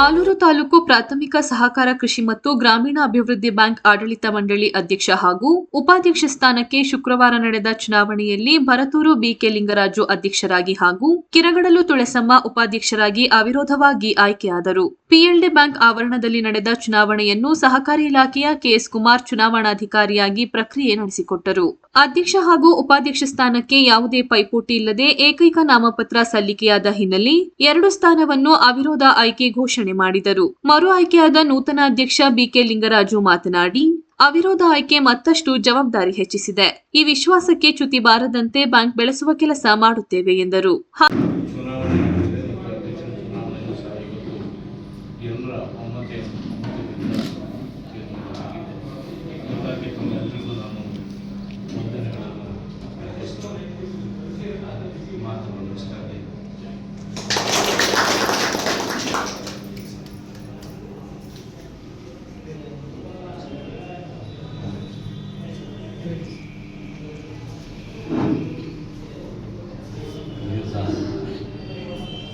ಆಲೂರು ತಾಲೂಕು ಪ್ರಾಥಮಿಕ ಸಹಕಾರ ಕೃಷಿ ಮತ್ತು ಗ್ರಾಮೀಣ ಅಭಿವೃದ್ಧಿ ಬ್ಯಾಂಕ್ ಆಡಳಿತ ಮಂಡಳಿ ಅಧ್ಯಕ್ಷ ಹಾಗೂ ಉಪಾಧ್ಯಕ್ಷ ಸ್ಥಾನಕ್ಕೆ ಶುಕ್ರವಾರ ನಡೆದ ಚುನಾವಣೆಯಲ್ಲಿ ಭರತೂರು ಬಿಕೆ ಲಿಂಗರಾಜು ಅಧ್ಯಕ್ಷರಾಗಿ ಹಾಗೂ ಕಿರಗಡಲು ತುಳಸಮ್ಮ ಉಪಾಧ್ಯಕ್ಷರಾಗಿ ಅವಿರೋಧವಾಗಿ ಆಯ್ಕೆಯಾದರು. ಪಿಎಲ್ಡಿ ಬ್ಯಾಂಕ್ ಆವರಣದಲ್ಲಿ ನಡೆದ ಚುನಾವಣೆಯನ್ನು ಸಹಕಾರಿ ಇಲಾಖೆಯ ಕೆಎಸ್ ಕುಮಾರ್ ಚುನಾವಣಾಧಿಕಾರಿಯಾಗಿ ಪ್ರಕ್ರಿಯೆ ನಡೆಸಿಕೊಟ್ಟರು. ಅಧ್ಯಕ್ಷ ಹಾಗೂ ಉಪಾಧ್ಯಕ್ಷ ಸ್ಥಾನಕ್ಕೆ ಯಾವುದೇ ಪೈಪೋಟಿ ಇಲ್ಲದೆ ಏಕೈಕ ನಾಮಪತ್ರ ಸಲ್ಲಿಕೆಯಾದ ಹಿನ್ನೆಲೆ ಎರಡು ಸ್ಥಾನವನ್ನು ಅವಿರೋಧ ಆಯ್ಕೆ ಘೋಷಣೆ ಮಾಡಿದರು. ಮರು ಆಯ್ಕೆಯಾದ ನೂತನ ಅಧ್ಯಕ್ಷ ಬಿಕೆ ಲಿಂಗರಾಜು ಮಾತನಾಡಿ, ಅವಿರೋಧ ಆಯ್ಕೆ ಮತ್ತಷ್ಟು ಜವಾಬ್ದಾರಿ ಹೆಚ್ಚಿಸಿದೆ. ಈ ವಿಶ್ವಾಸಕ್ಕೆ ಚ್ಯುತಿ ಬಾರದಂತೆ ಬ್ಯಾಂಕ್ ಬೆಳೆಸುವ ಕೆಲಸ ಮಾಡುತ್ತೇವೆ ಎಂದರು. ಮಾತನ್ನು ಮುಗಿಸ್ತಾ ಇದ್ದೇನೆ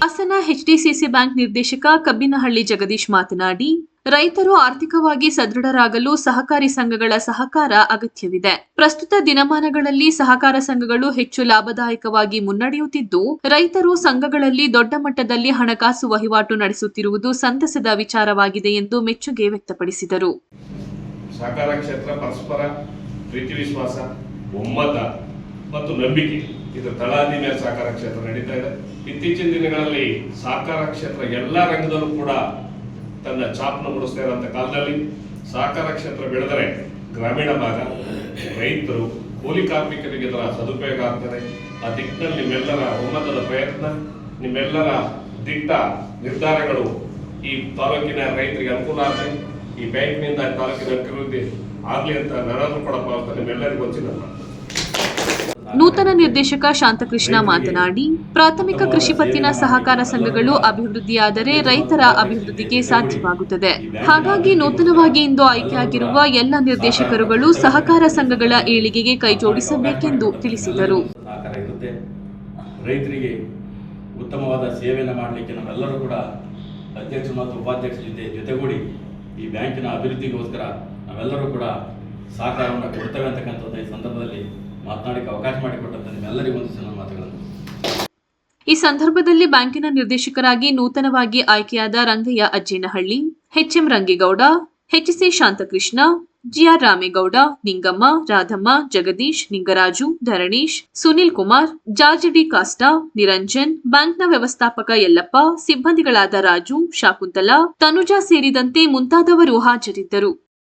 ಹಾಸನ ಎಚ್ಡಿಸಿಸಿ ಬ್ಯಾಂಕ್ ನಿರ್ದೇಶಕ ಕಬ್ಬಿನಹಳ್ಳಿ ಜಗದೀಶ್ ಮಾತನಾಡಿ ರೈತರು ಆರ್ಥಿಕವಾಗಿ ಸದೃಢರಾಗಲು ಸಹಕಾರಿ ಸಂಘಗಳ ಸಹಕಾರ ಅಗತ್ಯವಿದೆ. ಪ್ರಸ್ತುತ ದಿನಮಾನಗಳಲ್ಲಿ ಸಹಕಾರ ಸಂಘಗಳು ಹೆಚ್ಚು ಲಾಭದಾಯಕವಾಗಿ ಮುನ್ನಡೆಯುತ್ತಿದ್ದು, ರೈತರು ಸಂಘಗಳಲ್ಲಿ ದೊಡ್ಡ ಮಟ್ಟದಲ್ಲಿ ಹಣಕಾಸು ವಹಿವಾಟು ನಡೆಸುತ್ತಿರುವುದು ಸಂತಸದ ವಿಚಾರವಾಗಿದೆ ಎಂದು ಮೆಚ್ಚುಗೆ ವ್ಯಕ್ತಪಡಿಸಿದರು. ಸಹಕಾರ ಕ್ಷೇತ್ರ ಪರಸ್ಪರ ಪ್ರೀತಿ ವಿಶ್ವಾಸ, ಒಮ್ಮತ ಮತ್ತು ನಂಬಿಕೆ ಇದರ ತಳಾದಿ ಸಹಕಾರ ಕ್ಷೇತ್ರ ನಡೀತಾ ಇದೆ. ಇತ್ತೀಚಿನ ದಿನಗಳಲ್ಲಿ ಸಹಕಾರ ಕ್ಷೇತ್ರ ಎಲ್ಲ ರಂಗದಲ್ಲೂ ಕೂಡ ತನ್ನ ಛಾಪನ್ನು ಮೂಡಿಸ್ತಾ ಇರುವಂತ ಕಾಲದಲ್ಲಿ ಸಹಕಾರ ಕ್ಷೇತ್ರ ಬೆಳೆದರೆ ಗ್ರಾಮೀಣ ಭಾಗ ರೈತರು ಕೂಲಿ ಕಾರ್ಮಿಕರಿಗೆ ಇದರ ಸದುಪಯೋಗ ಆಗ್ತದೆ. ಆ ದಿಕ್ಕಿನಲ್ಲಿ ನಿಮ್ಮೆಲ್ಲರ ಒಮ್ಮತದ ಪ್ರಯತ್ನ, ನಿಮ್ಮೆಲ್ಲರ ದಿಟ್ಟ ನಿರ್ಧಾರಗಳು ಈ ತಾಲೂಕಿನ ರೈತರಿಗೆ ಅನುಕೂಲ ಆಗಲಿ, ಈ ಬ್ಯಾಂಕ್ನಿಂದ ತಾಲೂಕಿನ ಅಭಿವೃದ್ಧಿ ಆಗಲಿ ಅಂತ ನಾನಾದ್ರೂ ಕೂಡ ಅಂತ ನಿಮ್ಮೆಲ್ಲರಿಗೂ ವಂಚನೆ ನೂತನ ನಿರ್ದೇಶಕ ಶಾಂತಕೃಷ್ಣ ಮಾತನಾಡಿ, ಪ್ರಾಥಮಿಕ ಕೃಷಿ ಪತ್ತಿನ ಸಹಕಾರ ಸಂಘಗಳು ಅಭಿವೃದ್ಧಿಯಾದರೆ ರೈತರ ಅಭಿವೃದ್ಧಿಗೆ ಸಾಧ್ಯವಾಗುತ್ತದೆ. ಹಾಗಾಗಿ ನೂತನವಾಗಿ ಇಂದು ಆಯ್ಕೆಯಾಗಿರುವ ಎಲ್ಲ ನಿರ್ದೇಶಕರುಗಳು ಸಹಕಾರ ಸಂಘಗಳ ಏಳಿಗೆಗೆ ಕೈಜೋಡಿಸಬೇಕೆಂದು ತಿಳಿಸಿದರು. ರೈತರಿಗೆ ಉತ್ತಮವಾದ ಸೇವೆಯನ್ನು ಮಾಡಲಿಕ್ಕೆ ನಾವೆಲ್ಲರೂ ಕೂಡ ಅಧ್ಯಕ್ಷರು ಮತ್ತು ಉಪಾಧ್ಯಕ್ಷರ ಜೊತೆ ಜೊತೆಗೂಡಿ ಈ ಬ್ಯಾಂಕಿನ ಅಭಿವೃದ್ಧಿಗೋಸ್ಕರ ನಾವೆಲ್ಲರೂ ಕೂಡ ಸಹಕಾರವನ್ನು ಕೊಡ್ತೇವೆ ಅಂತಕ್ಕಂಥದ್ದು ಈ ಸಂದರ್ಭದಲ್ಲಿ ಮಾತನಾಡಕ್ಕೆ ಅವಕಾಶ ಮಾಡಿಕೊಟ್ಟಂತ ನಿಮ್ಮೆಲ್ಲರಿಗೂ ಒಂದು ಸಲ ಮಾತುಗಳನ್ನು. ಈ ಸಂದರ್ಭದಲ್ಲಿ ಬ್ಯಾಂಕಿನ ನಿರ್ದೇಶಕರಾಗಿ ನೂತನವಾಗಿ ಆಯ್ಕೆಯಾದ Rangaiah Ajjenahalli, HM Rangegowda, HC Shanthakrishna, GR Ramegowda, Ningamma, Radhamma, Jagadish, Ningaraju, Dharanish, Sunil Kumar, George D Costa, Niranjan, ಬ್ಯಾಂಕ್ನ ವ್ಯವಸ್ಥಾಪಕ ಯಲ್ಲಪ್ಪ, ಸಿಬ್ಬಂದಿಗಳಾದ ರಾಜು, ಶಾಕುಂತಲಾ, ತನುಜಾ ಸೇರಿದಂತೆ ಮುಂತಾದವರು ಹಾಜರಿದ್ದರು.